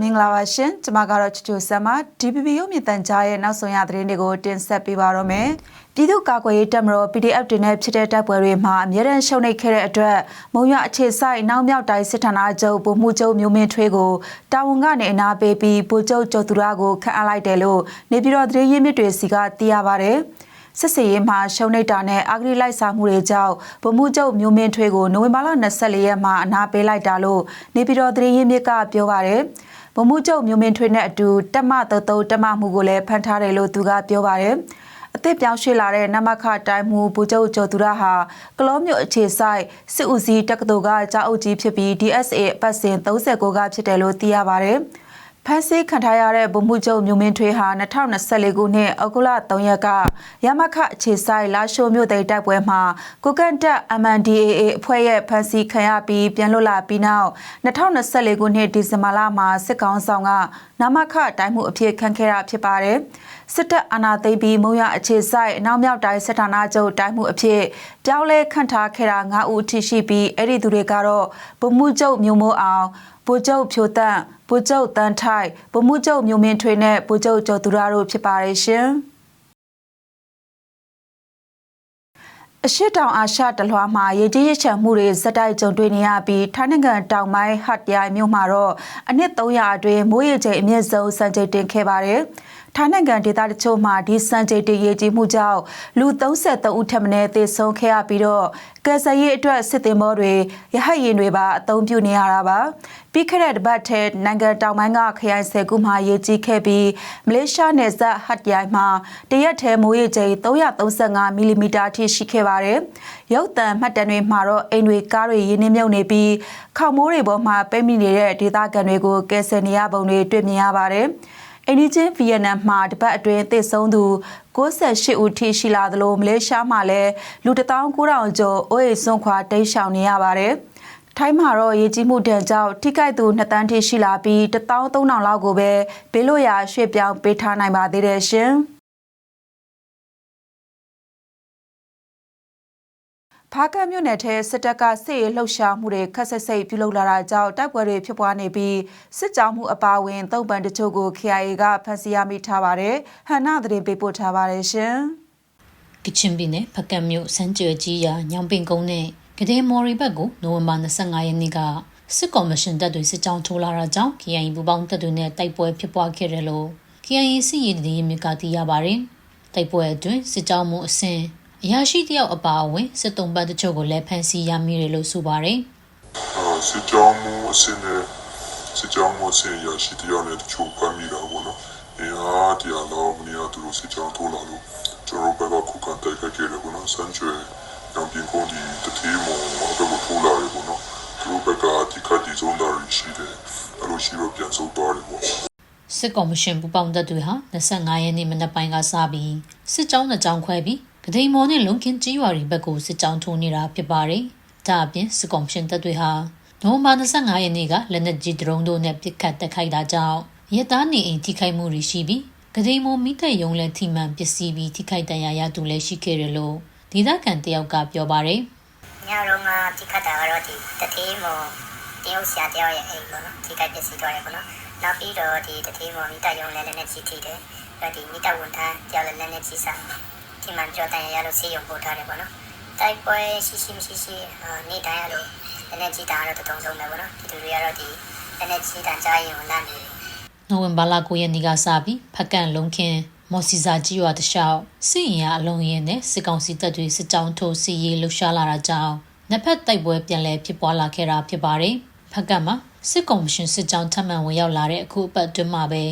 မင်္ဂလာပါရှင်ကျွန်မကတော့ချူချူဆမ်မ DPP ရုပ်မြင်သံကြားရဲ့နောက်ဆုံးရသတင်းတွေကိုတင်ဆက်ပေးပါတော့မယ်ပြည်သူ့ကာကွယ်ရေးတပ်မတော် PDF တွေနဲ့ဖြစ်တဲ့တိုက်ပွဲတွေမှာအများရန်ရှုံနိတ်ခဲ့တဲ့အတွက်မုံရအခြေဆိုင်နောက်မြောက်တိုင်းစစ်ဌာနချုပ်ဗိုလ်မှူးချုပ်မျိုးမင်းထွေးကိုတာဝန်ကနေအနာပေးပြီးဗိုလ်ချုပ်ကျော်သူရကိုခန့်အပ်လိုက်တယ်လို့နေပြည်တော်သတင်းရင်းမြစ်တွေစီကသိရပါဗျ။ စစ်စေးရေးမှာရှုံနေတာနဲ့အာဂရိလိုက်စားမှုတွေကြောင့်ဗမှုကျုပ်မျိုးမင်းထွေးကိုနိုဝင်ဘာလ24ရက်မှာအနာပေးလိုက်တာလို့နေပြည်တော်သတင်းရင်းမြစ်ကပြောပါရယ်ဗမှုကျုပ်မျိုးမင်းထွေးနဲ့အတူတက်မတုတ်တုတ်တက်မမှုကိုလည်းဖန်ထားတယ်လို့သူကပြောပါရယ်အသစ်ပြောင်းရွှေ့လာတဲ့နမခတိုင်းမှုဗိုလ်ချုပ်ကျော်သူရဟာကလောမျိုးအခြေဆိုင်စစ်ဦးစီးတက္ကသိုလ်ကကြားအုပ်ကြီးဖြစ်ပြီး DSA အပတ်စဉ်39ကဖြစ်တယ်လို့သိရပါရယ် ဖန်ဆီးခံထားရတဲ့ဗမှုချုပ်မျိုးမင်းထွေးဟာ2024ခုနှစ်အောက်တိုဘာ3ရက်ကရမခအခြေဆိုင်လာရှိုးမြို့သိမ်းတိုက်ပွဲမှာကိုကန့်တက် MNDAA အဖွဲ့ရဲ့ဖန်ဆီးခံရပြီးပြန်လွတ်လာပြီးနောက်2024ခုနှစ်ဒီဇင်ဘာလမှာစစ်ကောင်ဆောင်ကနမခတိုင်းမှုအဖြစ်ခံခဲ့တာဖြစ်ပါတယ်စစ်တပ်အာဏာသိမ်းပြီးမုံရအခြေဆိုင်အနောက်မြောက်တိုင်းစစ်ဌာနချုပ်တိုင်းမှုအဖြစ်ပြောင်းလဲခန့်ထားခဲ့တာ9ဦးထိရှိပြီးအဲ့ဒီသူတွေကတော့ဗမှုချုပ်မျိုးမိုးအောင် ဗိုလ်ချုပ်ဖြိုတန့်ဗိုလ်ချုပ်တန်းထိုက်ဗိုလ်မှူးချုပ်မျိုးမင်းထွေးနဲ့ဗိုလ်ချုပ်ကျော်သူရတို့ဖြစ်ပါရဲ့ရှင်အရှိတောင်အာရှတလွှာမှာရေကြီးရချမ်းမှုတွေဇက်တိုက်ကြုံတွေ့နေရပြီးထိုင်းနိုင်ငံတောင်ပိုင်းဟတ်ရိုင်မြို့မှာတော့အနည်း300အတွင်းမိုးရေချိန်အမြင့်ဆုံးစံချိန်တင်ခဲ့ပါတယ်။ ထိုင်းနိုင်ငံဒေသတချို့မှာဒီစံချိန်တရေကြီးမှုကြောင့်လူ33ဦးထပ်မံသေဆုံးခဲ့ရပြီးတော့ကယ်ဆယ်ရေးအတွက်စစ်သည်မောတွေရဟတ်ယာဉ်တွေပါအသုံးပြုနေရတာပါပြီးခဲ့တဲ့တပတ်ထဲနိုင်ငံတောင်ပိုင်းကခရိုင်ဆယ်ခုမှာရေကြီးခဲ့ပြီးမလေးရှားနယ်စပ်ဟတ်ရိုင်မှာတရက်ထဲမိုးရေချိန်335မီလီမီတာထိရှိခဲ့ပါတယ်ရုပ်သံမှတ်တမ်းတွေမှာတော့အိမ်တွေကားတွေရင်းနှီးမြုပ်နေပြီးခေါမိုးတွေပေါ်မှာပိတ်မိနေတဲ့ဒေသခံတွေကိုကယ်ဆယ်နေရပုံတွေတွေ့မြင်ရပါတယ် အိန္ဒိချင်းဗီယက်နမ်မှာတပတ်အတွင်းသေဆုံးသူ68ဦးထိရှိလာသလိုမလေးရှားမှာလည်းလူ19000ကျော်အိုးအိမ်ဆွန့်ခွာတိမ်းရှောင်နေရပါတယ်။ထိုင်းမှာတော့ရေကြီးမှုတန်ကြောင့်ထိခိုက်သူ2တန်းထိရှိလာပြီး13000လောက်ကိုပဲဘေးလွတ်ရာရွှေ့ပြောင်းပေးထားနိုင်ပါသေးတယ်ရှင်။ ဖားကတ်မြို့နယ်ထဲစစ်တပ်ကစစ်ရေးလှုပ်ရှားမှုတွေခက်ဆက်စိတ်ပြုလုပ်လာတာကြောင့်တိုက်ပွဲတွေဖြစ်ပွားနေပြီးစစ်ကြောင်းမှုအပါအဝင်သုံးပန်တချို့ကို KIA ကဖမ်းဆီးရမိထားပါတယ်။ဟန်နာသတင်းပေးပို့ထားပါတယ်ရှင်။ကချင်ပြည်နယ်ဖကတ်မြို့စန်းကြွယ်ကြီးရာညောင်ပင်ကုန်းနဲ့ကတဲ့မော်ရီဘက်ကိုနိုဝင်ဘာ25ရက်နေ့ကစစ်ကော်မရှင်တပ်တွေစစ်ကြောင်းထိုးလာတာကြောင့် KIA ပူပေါင်းတပ်တွေနဲ့တိုက်ပွဲဖြစ်ပွားခဲ့တယ်လို့ KIA စစ်ရေးတည်မြကသိရပါတယ်။တိုက်ပွဲအတွင်းစစ်ကြောင်းမှုအဆင့် အရာရှိတယောက်အပါအဝင်စစ်တုံးပတ်တချို့ကိုလည်းဖမ်းဆီးရမိတယ်လို့ဆိုပါတယ်အာစစ်ကြောင်းမှုအစင်းနဲ့စစ်ကြောင်းမှုအစင်းရရှိတရားနဲ့တချို့ဖမ်းမိတာပေါ့နော်။အဲအားတရားတော့မင်းကသူတို့စစ်ကြောင်းထိုးလာလို့ကျွန်တော်ဘက်ကခုခံတိုက်ခိုက်ခဲ့တယ်ပေါ့နော်။စမ်းကျွဲရောင်ပြင်ကုန်းဒီတတိမောဘက်ကထိုးလာတယ်ပေါ့နော်။သူတို့ဘက်ကဒီကတိဆုံးတာရှိတယ်။အဲလိုရှိတော့ပြန်ဆုတ်သွားတယ်ပေါ့။စစ်ကော်မရှင်ပူပေါင်းတပ်တွေဟာ25ရက်နေ့မနက်ပိုင်းကစပြီးစစ်ကြောင်းနှစ်ကြောင်းခွဲပြီး ဂဒိန်မော်နဲ့လုံခင်းကြီးရွာတွေဘက်ကိုစစ်ကြောင်းထိုးနေတာဖြစ်ပါတယ်။ဒါအပြင်စစ်ကော်မရှင်တပ်တွေဟာနိုဝင်ဘာ25ရက်နေ့ကလက်နက်ကြီးဒရုန်းတို့နဲ့ပစ်ခတ်တက်ခိုက်တာကြောင့်ရဲသားနေအိမ်ထိခိုက်မှုတွေရှိပြီးဂဒိန်မော်မိသက်ယုံလည်းထိမှန်ပစ္စည်းပြီးထိခိုက်ဒဏ်ရာရသူလည်းရှိခဲ့တယ်လို့ဒေသခံတယောက်ကပြောပါတယ်ညတော့ငါဒီခတ်တာကတော့ဒီတတိမောတယောက်ဆရာတယောက်ရဲ့အိမ်ပေါ့နော်ဒီကပစ္စည်းတော့ရပေါ့နော်နောက်ပြီးတော့ဒီတတိမောမိတယုံလည်းလည်းနဲ့ကြီးထိတယ်အဲဒီမိတဝန်ထမ်းတယောက်လည်းလည်းနဲ့ကြီးစား ဒီမှကြောတန်ရလို့ဆေးရုံပို့ထားတယ်ပေါ့နော်တိုက်ပွဲရှိရှိမရှိရှိနေတိုင်းရလို့လည်းနဲ့ကြီးတာကတော့တုံဆုံးပဲပေါ့နော်ဒီလူတွေကတော့ဒီလည်းနဲ့ကြီးတာကြားရင်လန့်နေတယ်။နိုဝင်ဘာလ9ရက်နေ့ကစပြီးဖက်ကန်လုံခင်းမော်စီစာကြီးရွာတလျှောက်စစ်ရင်အလုံးရင်နဲ့စစ်ကောင်စီတပ်တွေစစ်ကြောင်းထိုးစီရေးလှုပ်ရှားလာတာကြောင့်နှစ်ဖက်တိုက်ပွဲပြန်လည်ဖြစ်ပွားလာခဲ့တာဖြစ်ပါတယ်။ဖက်ကန်မှာစစ်ကောင်မရှင်စစ်ကြောင်းထပ်မံဝင်ရောက်လာတဲ့အခုအပတ်အတွင်းမှာပဲ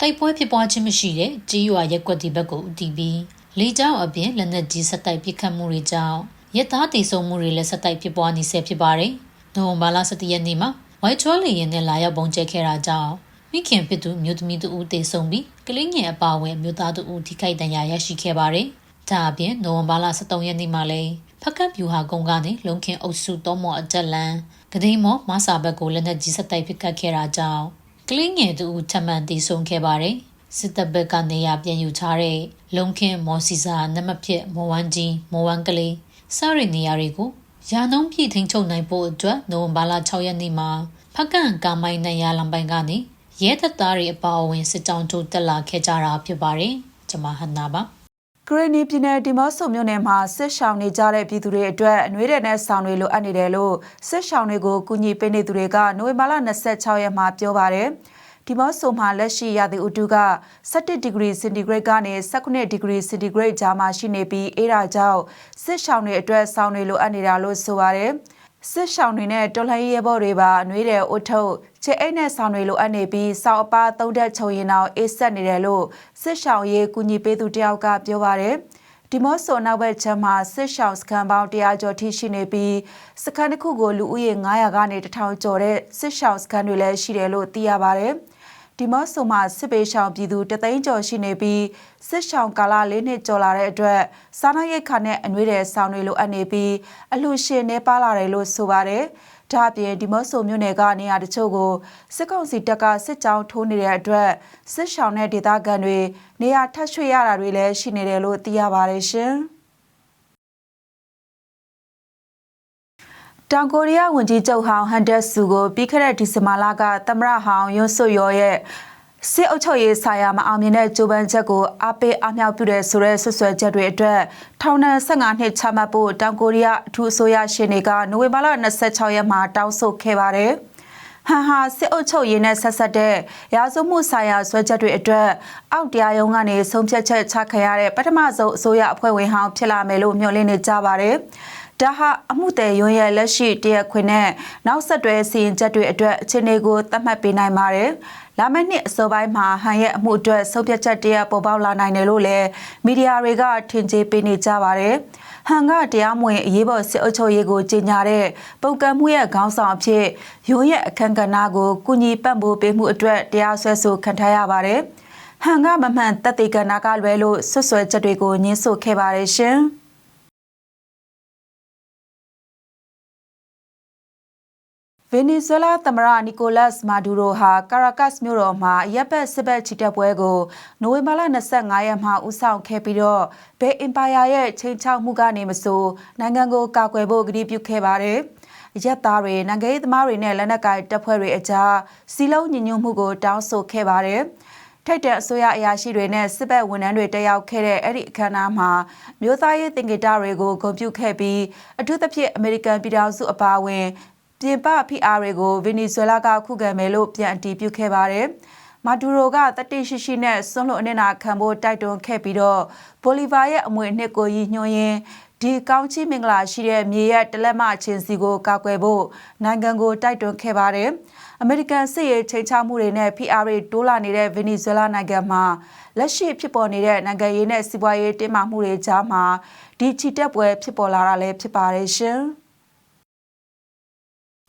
တိုက်ပွဲဖြစ်ပွားခြင်းမရှိတဲ့ကြီးရွာရက်ကွက်ဒီဘက်ကိုအတီးပြီး လေကြောင်းအပြင်လက်နက်ကြီးဆက်တိုက်ပစ်ခတ်မှုတွေကြောင့်ရဲသားတေဆုံမှုတွေလည်းဆက်တိုက်ဖြစ်ပွားနေဆဲဖြစ်ပါတယ်။နိုဝင်ဘာလ17ရက်နေ့မှာဝိုက်ချောလီရင်နဲ့လာရောက်ပုံကျဲခဲ့တာကြောင့်မိခင်ဖြစ်သူမြို့သမီးတူဦးတေဆုံပြီးကလေးငယ်အပါအဝင်မြို့သားတူဦးထိခိုက်ဒဏ်ရာရရှိခဲ့ပါတယ်။ဒါအပြင်နိုဝင်ဘာလ23ရက်နေ့မှာလည်းဖက်ကတ်ပြူဟာကုန်းကနေလုံခင်အုပ်စုသုံးမော်အတက်လန်ဂဒိန်မော်မဆာဘက်ကိုလက်နက်ကြီးဆက်တိုက်ပစ်ခတ်ခဲ့တာကြောင့်ကလေးငယ်တူဦးထပ်မံတေဆုံခဲ့ပါတယ်။ စစ်တပ်ဘက်ကနေရပြန်ယူထားတဲ့လုံခင်မော်စီစာနမဖြစ်မော်ဝမ်းကြီးမော်ဝမ်းကလေးစရနေရာတွေကိုရာနှုန်းပြည့်ထိန်ချုပ်နိုင်ဖို့အတွက်နိုဝင်ဘာလ6ရက်နေ့မှာဖက်ကန်ကာမိုင်းနဲ့ရလံပိုင်ကနေရဲတပ်သားတွေအပါအဝင်စစ်ကြောင်းတို့တက်လာခဲ့ကြတာဖြစ်ပါတယ်ကျွန်မဟန်နာပါဂရနီပြည်နယ်ဒီမော့ဆိုမြို့နယ်မှာစစ်ရှောင်နေကြတဲ့ပြည်သူတွေအတွက်အနှွေးတဲ့နဲ့ဆောင်တွေလိုအပ်နေတယ်လို့စစ်ရှောင်တွေကိုကူညီပေးနေသူတွေကနိုဝင်ဘာလ26ရက်မှာပြောပါတယ်။ ဒီမော့ဆိုမှာလက်ရှိရာသီဥတုက17ဒီဂရီစင်တီဂရိတ်ကနေ19ဒီဂရီစင်တီဂရိတ်ကြားမှာရှိနေပြီးအဲဒါကြောင့်စစ်ရှောင်တွေအတွက်ဆောင်တွေလိုအပ်နေတာလို့ဆိုပါတယ်။စစ်ရှောင်းတွေနဲ့တော်လှန်ရေးရဲဘော်တွေပါအနှွေးတဲ့အုတ်ထုတ်ချစ်အိတ်နဲ့ဆောင်တွေလိုအပ်နေပြီးစောက်အပါသုံးတက်ချုံရင်အောင်အေးဆက်နေတယ်လို့စစ်ရှောင်းရေးကူညီပေးသူတယောက်ကပြောပါတယ်ဒီမော့ဆိုနောက်ဘက်ချမ်းမှာစစ်ရှောင်းစခန်းပေါင်း100ကျော်ထိရှိနေပြီးစခန်းတစ်ခုကိုလူဦးရေ900ကနေ1000ကျော်တဲ့စစ်ရှောင်းစခန်းတွေလည်းရှိတယ်လို့သိရပါတယ် ဒီမော့ဆိုမှာစစ်ပေးရှောင်ပြည်သူတသိန်းကျော်ရှိနေပြီးစစ်ရှောင်ကာလလေးနှစ်ကျော်လာတဲ့အတွက်စားနပ်ရိက္ခာနဲ့အနှွေးတဲ့ဆောင်တွေလိုအပ်နေပြီးအလှရှင်နေပါလာတယ်လို့ဆိုပါတယ်။ဒါ့အပြင်ဒီမော့ဆိုမြို့နယ်ကနေရာတချို့ကိုစစ်ကောင်စီတပ်ကစစ်ကြောင်းထိုးနေတဲ့အတွက်စစ်ရှောင်တဲ့ဒေသခံတွေနေရာထပ်ရွှေ့ရတာတွေလည်းရှိနေတယ်လို့သိရပါတယ်ရှင်။ တောင်ကိုရီးယားဝန်ကြီးချုပ်ဟောင်းဟန်ဒက်ဆူကိုပြီးခဲ့တဲ့ဒီဇင်ဘာလကသမရဟောင်းယွန်းဆွယောရဲ့စစ်အုပ်ချုပ်ရေးဆိုင်ရာမအောင်မြင်တဲ့ကြိုးပမ်းချက်ကိုအားပေးအားမြောက်ပြုတဲ့ဆိုတဲ့ဆွဆွဲချက်တွေအတွက်ထောင်ဒဏ်15နှစ်ချမှတ်ဖို့တောင်ကိုရီးယားအထူးအစိုးရရှင်တွေကနိုဝင်ဘာလ26ရက်မှာတောင်းဆိုခဲ့ပါတယ်။ဟန်ဟာစစ်အုပ်ချုပ်ရေးနဲ့ဆက်ဆက်တဲ့ရာဇဝမှုဆိုင်ရာဆွဲချက်တွေအတွက်အောက်တရားရုံးကနေဆုံးဖြတ်ချက်ချခံရတဲ့ပထမဆုံးအစိုးရအဖွဲ့ဝင်ဟောင်းဖြစ်လာမယ်လို့မျှော်လင့်နေကြပါတယ်။ ဒါဟာအမှုတဲ့ရုံးရဲ့လက်ရှိတရက်ခွင်နဲ့နောက်ဆက်တွဲစီရင်ချက်တွေအတွက်အခြေအနေကိုသတ်မှတ်ပေးနိုင်ပါတယ်။လာမယ့်နှစ်အစောပိုင်းမှာဟန်ရဲ့အမှုအတွက်ဆုံးဖြတ်ချက်တရက်ပေါ်ပေါက်လာနိုင်တယ်လို့လည်းမီဒီယာတွေကထင်ကြေးပေးနေကြပါတယ်။ဟန်ကတရားမဝင်အရေးပေါ်စစ်အုပ်ချုပ်ရေးကိုကြီးညာတဲ့ပုံကံမှုရဲ့ခေါင်းဆောင်အဖြစ်ရုံးရဲ့အခမ်းကဏ္ဍကိုကုညီပံ့ပိုးပေးမှုအတွက်တရားစွဲဆိုခံထားရပါတယ်။ဟန်ကမမှန်တက်တေကနာကလွဲလို့ဆွဆွဲချက်တွေကိုညှင်းဆိုခဲ့ပါတယ်ရှင်။ ဗင်နီဇွဲလားသမ္မတနီကိုလတ်မာဒူရိုဟာကာရာကတ်မြို့တော်မှာရပ်ပတ်စစ်ဘက်ချီတက်ပွဲကိုနိုဝင်ဘာလ25ရက်မှာဦးဆောင်ခဲ့ပြီးတော့ဘယ်အင်ပါယာရဲ့ချိန်ချောက်မှုကနေမဆိုနိုင်ငံကိုကာကွယ်ဖို့ကတိပြုခဲ့ပါတယ်။ရက်သားတွေနိုင်ငံရေးသမားတွေနဲ့လက်နက်ကိုင်တပ်ဖွဲ့တွေအကြားစီလုံးညီညွတ်မှုကိုတောင်းဆိုခဲ့ပါတယ်။ထိုက်တဲ့အစိုးရအရာရှိတွေနဲ့စစ်ဘက်ဝန်ထမ်းတွေတက်ရောက်ခဲ့တဲ့အဲ့ဒီအခမ်းအနားမှာမြို့သားရေးသင်္ကေတတွေကိုဂုဏ်ပြုခဲ့ပြီးအထူးသဖြင့်အမေရိကန်ပြည်ထောင်စုအပါအဝင် ပြင်ပဖိအားတွေကိုဗင်နီဇွဲလားကခုခံမယ်လို့ပြန်အတည်ပြုခဲ့ပါတယ်။မာဒူရိုကတတိရှိရှိနဲ့ဆွန့်လွတ်အနစ်နာခံဖို့တိုက်တွန်းခဲ့ပြီးတော့ဘိုလီဗာရဲ့အမွေအနှစ်ကိုရည်ညွှန်းရင်းဒီကောင်းချီးမင်္ဂလာရှိတဲ့မြေရဲ့တလက်မချင်းစီကိုကာကွယ်ဖို့နိုင်ငံကိုတိုက်တွန်းခဲ့ပါတယ်။အမေရိကန်စစ်ရေးချိန်ချမှုတွေနဲ့ PR တွေတိုးလာနေတဲ့ဗင်နီဇွဲလားနိုင်ငံမှာလက်ရှိဖြစ်ပေါ်နေတဲ့နိုင်ငံရေးနဲ့စီးပွားရေးတင်းမာမှုတွေကြားမှာဒီချီတက်ပွဲဖြစ်ပေါ်လာတာလည်းဖြစ်ပါတယ်ရှင်။